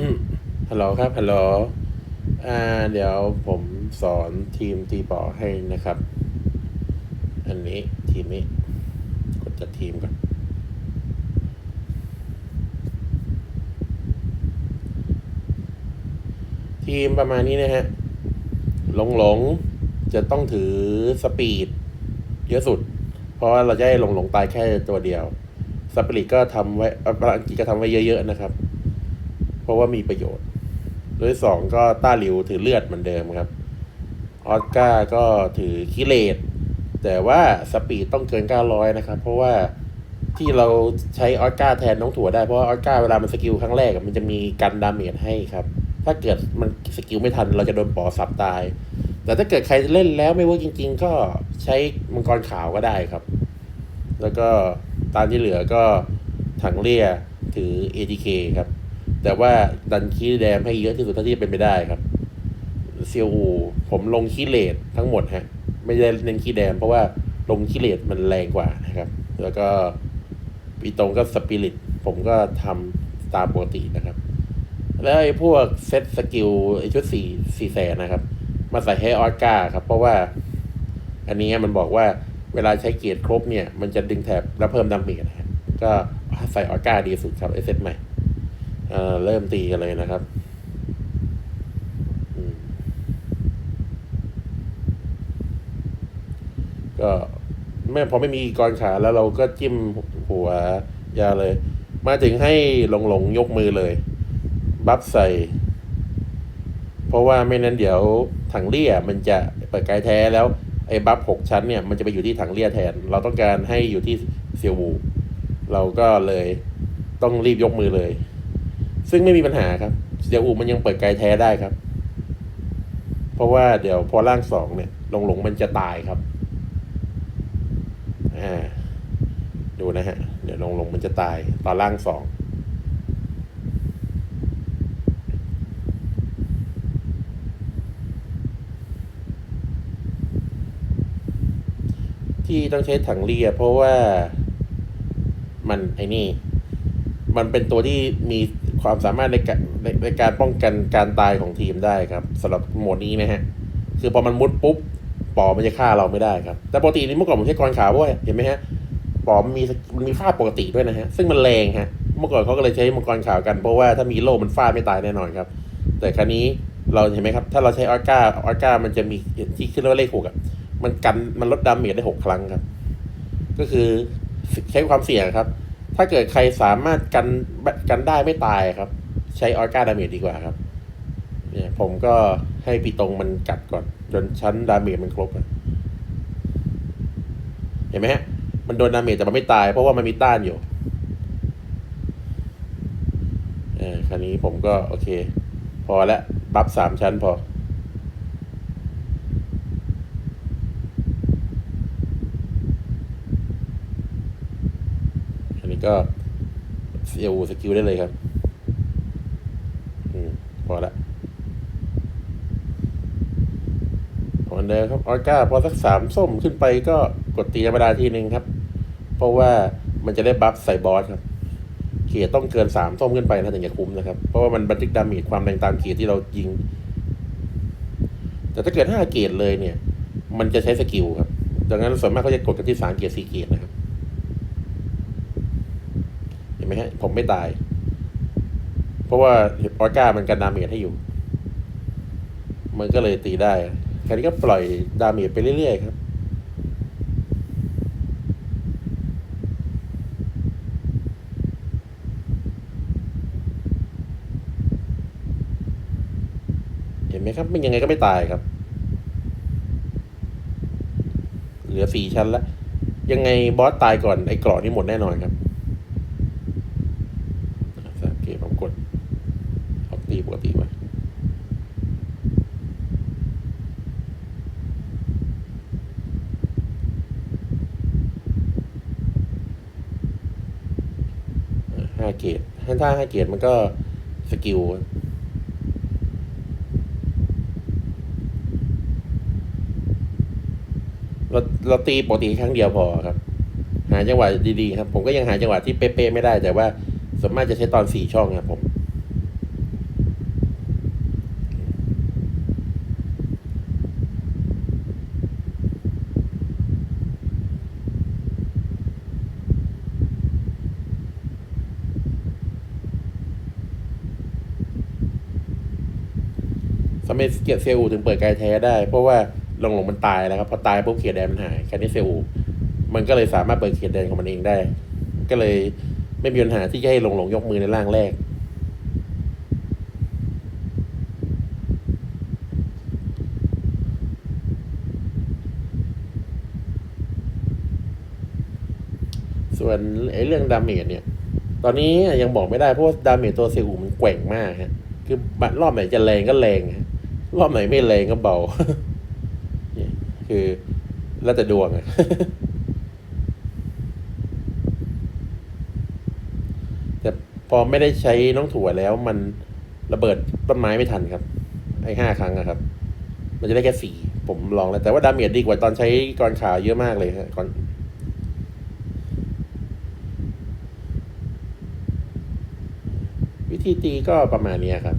อืมฮัลโหลครับฮัลโหลอ่า เดี๋ยวผมสอนทีมตีบอให้นะครับ อันนี้ทีมนี้ กดจัดทีมก่อนทีมประมาณนี้นะฮะ หลงหลงๆจะต้องถือสปีดเยอะสุด เพราะว่าเราจะให้หลงหลงๆตายแค่ตัวเดียว สปิริตก็ทำไว้อังจิตก็ทำไว้เยอะๆนะครับ ราะว่ามีประโยชน์โดยสองก็ต้าหลิวถือเลือดเหมือนเดิมครับออสการ์ก็ถือคิเลตแต่ว่าสปีดต้องเกิน 900 นะครับ เพราะว่าที่เราใช้ออสการ์แทนน้องถั่วได้เพราะว่าออสการ์เวลามันสกิลครั้งแรกมันจะมีกันดาเมจให้ครับ ถ้าเกิดมันสกิลไม่ทันเราจะโดนปอสับตาย แต่ถ้าเกิดใครเล่นแล้วไม่เว่าจริง ๆ ก็ใช้มังกรขาวก็ได้ครับ แล้วก็ตามที่เหลือก็ถังเลียถือ ATK ครับ แต่ว่าดันคีย์แดมให้เยอะที่สุดเท่าที่จะเป็นไปได้ครับเซียวอูผมลงคีย์เลตทั้งหมดฮะ ไม่ได้เน้นคีย์แดมเพราะว่าลงคีย์เลตมันแรงกว่านะครับ แล้วก็ปีตรงก็สปิริตผมก็ทำตามปกตินะครับ แล้วไอ้พวกเซตสกิลไอ้ชุดสี่สี่แสนนะครับ มาใส่ให้ออสการ์ครับ เพราะว่า อันนี้มันบอกว่าเวลาใช้เกียร์ครบเนี่ย มันจะดึงแถบแล้วเพิ่มดาเมจนะครับก็ใส่ออสการ์ดีสุดครับไอเซตใหม่ เริ่มตีกันเลยนะครับก็แม่พอไม่มีกรขาแล้วเราก็จิ้มหัวยาเลย มาถึงให้หลงหลงๆยกมือเลย บัฟใส่ เพราะว่าไม่นั้นเดี๋ยวถังเลี่ยมันจะเปิดกายแท้แล้วไอ้บัฟหกชั้นเนี่ยมันจะไปอยู่ที่ถังเลี่ยแทน เราต้องการให้อยู่ที่เซียววู เราก็เลยต้องรีบยกมือเลย ซึ่งไม่มีปัญหาครับเซียววูมันยังเปิดกายแท้ได้ครับ เพราะว่าเดี๋ยวพอร่างสองเนี่ยหลงหลงมันจะตายครับอ่าดูนะฮะ เดี๋ยวหลงหลงมันจะตายตอนร่างสองที่ต้องใช้ถังเลียเพราะว่ามันไอ้นี่ มันเป็นตัวที่มี ความสามารถในการในในการป้องกันการตายของทีมได้ครับสำหรับโหมดนี้นะฮะ คือพอมันมุดปุ๊บปอมันจะฆ่าเราไม่ได้ครับ แต่ปกตินี่เมื่อก่อนผมใช้กรขาวด้วยเห็นไหมฮะปอมนมีมันมีฟาดปกติด้วยนะฮะ ซึ่งมันแรงฮะ เมื่อก่อนเขาก็เลยใช้มังกรขาวกันเพราะว่าถ้ามีโล่มันฟาดไม่ตายแน่นอนครับ แต่ครั้นี้เราเห็นไหมครับ ถ้าเราใช้ออสกาออสกามันจะมีที่ขึ้นว่าเลขหกอะมันกันมันลดดาเมจได้หกครั้งครับ ก็คือใช้ความเสี่ยงครับ ถ้าเกิดใครสามารถกันกันได้ไม่ตายครับ ใช้ออสกาดาเมจดีกว่าครับ เนี่ยผมก็ให้ปีตรงมันกัดก่อน จนชั้นดาเมจมันครบเห็นไหมฮะ มันโดนดาเมจแต่มันไม่ตาย เพราะว่ามันมีต้านอยู่เออคราวนี้ผมก็โอเค พอแล้วบัฟสามชั้นพอ อันนี้ ก็เซียวสกิลได้เลยครับ อืม พอละพอเดิมครับออสกาพอสักสามส้มขึ้นไปก็กดตีธรรมดาทีหนึ่งครับ เพราะว่ามันจะได้บัฟใส่บอสครับเขียต้องเกินสามส้มขึ้นไปนะถึงจะคุ้มนะครับ เพราะว่ามันบันทึกดาเมจความแรงตามเขียที่เรายิง แต่ถ้าเกิดห้าเกียรเลยเนี่ย มันจะใช้สกิลครับ ดังนั้นส่วนมากเขาจะกดกันที่สามเกียรสี่เกียรนะครับ เห็น ไหมฮะผมไม่ตาย เพราะว่าออสกามันกันดาเมจให้อยู่ มันก็เลยตีได้แค่นี้ก็ปล่อยดาเมจไปเรื่อยๆครับเห็นไหมครับมันยังไงก็ไม่ตายครับ เหลือสี่ชั้นแล้ว ยังไงบอสตายก่อนไอ้เกราะนี่หมดแน่นอนครับสามเกมผมกดออก ตีปกติไว้ห้าเกตถ้าห้าเกตมันก็สกิลเราเราตีปกติครั้งเดียวพอครับ หาจังหวะดีๆครับ ผมก็ยังหาจังหวะที่เป๊ะๆไม่ได้แต่ว่าส่วนมากจะใช้ตอนสี่ช่องครับผม ไมเกียร์เซลล์ถึงเปิดไกลแท้ได้ เพราะว่าหลงหลงมันตายแล้วครับพอตายปุ๊บเขียดแดนมันหายแค่นี้เซลล์มันก็เลยสามารถเปิดเขียดแดนของมันเองได้ ก็เลยไม่มีปัญหาที่จะให้หลงหลงยกมือในร่างแรกส่วนไอ้เรื่องดาเมจเนี่ย ตอนนี้ยังบอกไม่ได้เพราะว่าดาเมจตัวเซลล์มันแกว่งมากฮะ คือบัตรรอบไหนจะแรงก็แรงฮะ รอบไหนไม่แรงก็เบา คือแล้วแต่ดวงอะแต่พอไม่ได้ใช้น้องถั่วแล้วมันระเบิดต้นไม้ไม่ทันครับ ไอ้ห้าครั้งอะครับ มันจะได้แค่สี่ผมลองแล้ว แต่ว่าดาเมจดีกว่าตอนใช้กรขาวเยอะมากเลยฮะก่อนวิธีตีก็ประมาณนี้ครับ